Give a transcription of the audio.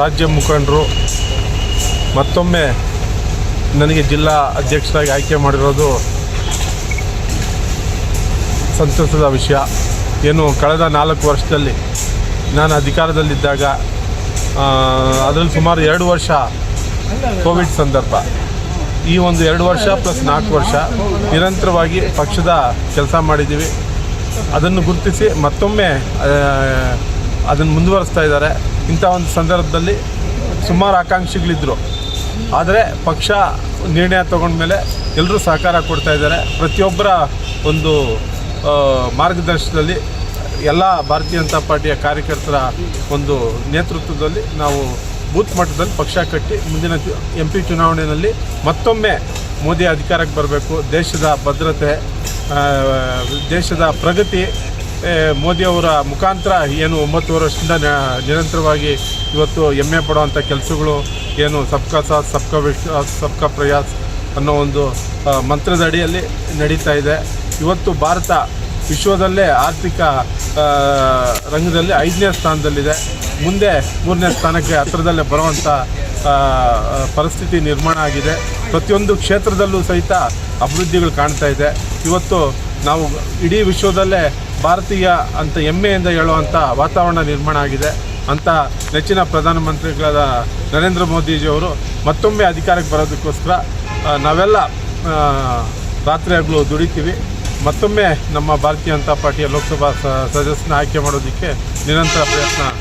ರಾಜ್ಯ ಮುಖಂಡರು ಮತ್ತೊಮ್ಮೆ ನನಗೆ ಜಿಲ್ಲಾ ಅಧ್ಯಕ್ಷರಾಗಿ ಆಯ್ಕೆ ಮಾಡಿರೋದು ಸಂತಸದ ವಿಷಯ. ಏನು ಕಳೆದ ನಾಲ್ಕು ವರ್ಷದಲ್ಲಿ ನಾನು ಅಧಿಕಾರದಲ್ಲಿದ್ದಾಗ ಅದರಲ್ಲಿ ಸುಮಾರು ಎರಡು ವರ್ಷ ಕೋವಿಡ್ ಸಂದರ್ಭ. ಈ ಒಂದು ಎರಡು ವರ್ಷ ಪ್ಲಸ್ ನಾಲ್ಕು ವರ್ಷ ನಿರಂತರವಾಗಿ ಪಕ್ಷದ ಕೆಲಸ ಮಾಡಿದ್ದೀವಿ. ಅದನ್ನು ಗುರುತಿಸಿ ಮತ್ತೊಮ್ಮೆ ಅದನ್ನು ಮುಂದುವರಿಸ್ತಾ ಇದ್ದಾರೆ. ಇಂಥ ಒಂದು ಸಂದರ್ಭದಲ್ಲಿ ಸುಮಾರು ಆಕಾಂಕ್ಷಿಗಳಿದ್ದರು ಆದರೆ ಪಕ್ಷ ನಿರ್ಣಯ ತಗೊಂಡ್ಮೇಲೆ ಎಲ್ಲರೂ ಸಹಕಾರ ಕೊಡ್ತಾ ಇದ್ದಾರೆ. ಪ್ರತಿಯೊಬ್ಬರ ಒಂದು ಮಾರ್ಗದರ್ಶನದಲ್ಲಿ ಎಲ್ಲ ಭಾರತೀಯ ಜನತಾ ಪಾರ್ಟಿಯ ಕಾರ್ಯಕರ್ತರ ಒಂದು ನೇತೃತ್ವದಲ್ಲಿ ನಾವು ಬೂತ್ ಮಟ್ಟದಲ್ಲಿ ಪಕ್ಷ ಕಟ್ಟಿ ಮುಂದಿನ ಎಂ ಪಿ ಚುನಾವಣೆಯಲ್ಲಿ ಮತ್ತೊಮ್ಮೆ ಮೋದಿ ಅಧಿಕಾರಕ್ಕೆ ಬರಬೇಕು. ದೇಶದ ಭದ್ರತೆ ದೇಶದ ಪ್ರಗತಿ ಮೋದಿಯವರ ಮುಖಾಂತರ ಏನು ಒಂಬತ್ತು ವರ್ಷದಿಂದ ನಿರಂತರವಾಗಿ ಇವತ್ತು ಹೆಮ್ಮೆ ಪಡುವಂಥ ಕೆಲಸಗಳು ಏನು ಸಬ್ಕಾ ಸಾಥ್, ಸಬ್ಕಾ ವಿಶ್ವಾಸ್, ಸಬ್ಕಾ ಪ್ರಯಾಸ್ ಅನ್ನೋ ಒಂದು ಮಂತ್ರದ ಅಡಿಯಲ್ಲಿ ನಡೀತಾ ಇದೆ. ಇವತ್ತು ಭಾರತ ವಿಶ್ವದಲ್ಲೇ ಆರ್ಥಿಕ ರಂಗದಲ್ಲಿ ಐದನೇ ಸ್ಥಾನದಲ್ಲಿದೆ. ಮುಂದೆ ಮೂರನೇ ಸ್ಥಾನಕ್ಕೆ ಹತ್ತಿರದಲ್ಲೇ ಬರುವಂಥ ಪರಿಸ್ಥಿತಿ ನಿರ್ಮಾಣ ಆಗಿದೆ. ಪ್ರತಿಯೊಂದು ಕ್ಷೇತ್ರದಲ್ಲೂ ಸಹಿತ ಅಭಿವೃದ್ಧಿಗಳು ಕಾಣ್ತಾ ಇದೆ. ಇವತ್ತು ನಾವು ಇಡೀ ವಿಶ್ವದಲ್ಲೇ ಭಾರತೀಯ ಅಂತ ಹೆಮ್ಮೆಯಿಂದ ಹೇಳುವಂಥ ವಾತಾವರಣ ನಿರ್ಮಾಣ ಆಗಿದೆ ಅಂತ ನೆಚ್ಚಿನ ಪ್ರಧಾನಮಂತ್ರಿಗಳಾದ ನರೇಂದ್ರ ಮೋದಿಜಿಯವರು ಮತ್ತೊಮ್ಮೆ ಅಧಿಕಾರಕ್ಕೆ ಬರೋದಕ್ಕೋಸ್ಕರ ನಾವೆಲ್ಲ ರಾತ್ರಿ ಹಗಲು ದುಡಿತೀವಿ. ಮತ್ತೊಮ್ಮೆ ನಮ್ಮ ಭಾರತೀಯ ಜನತಾ ಪಾರ್ಟಿಯ ಲೋಕಸಭಾ ಸದಸ್ಯನ ಆಯ್ಕೆ ಮಾಡೋದಕ್ಕೆ ನಿರಂತರ ಪ್ರಯತ್ನ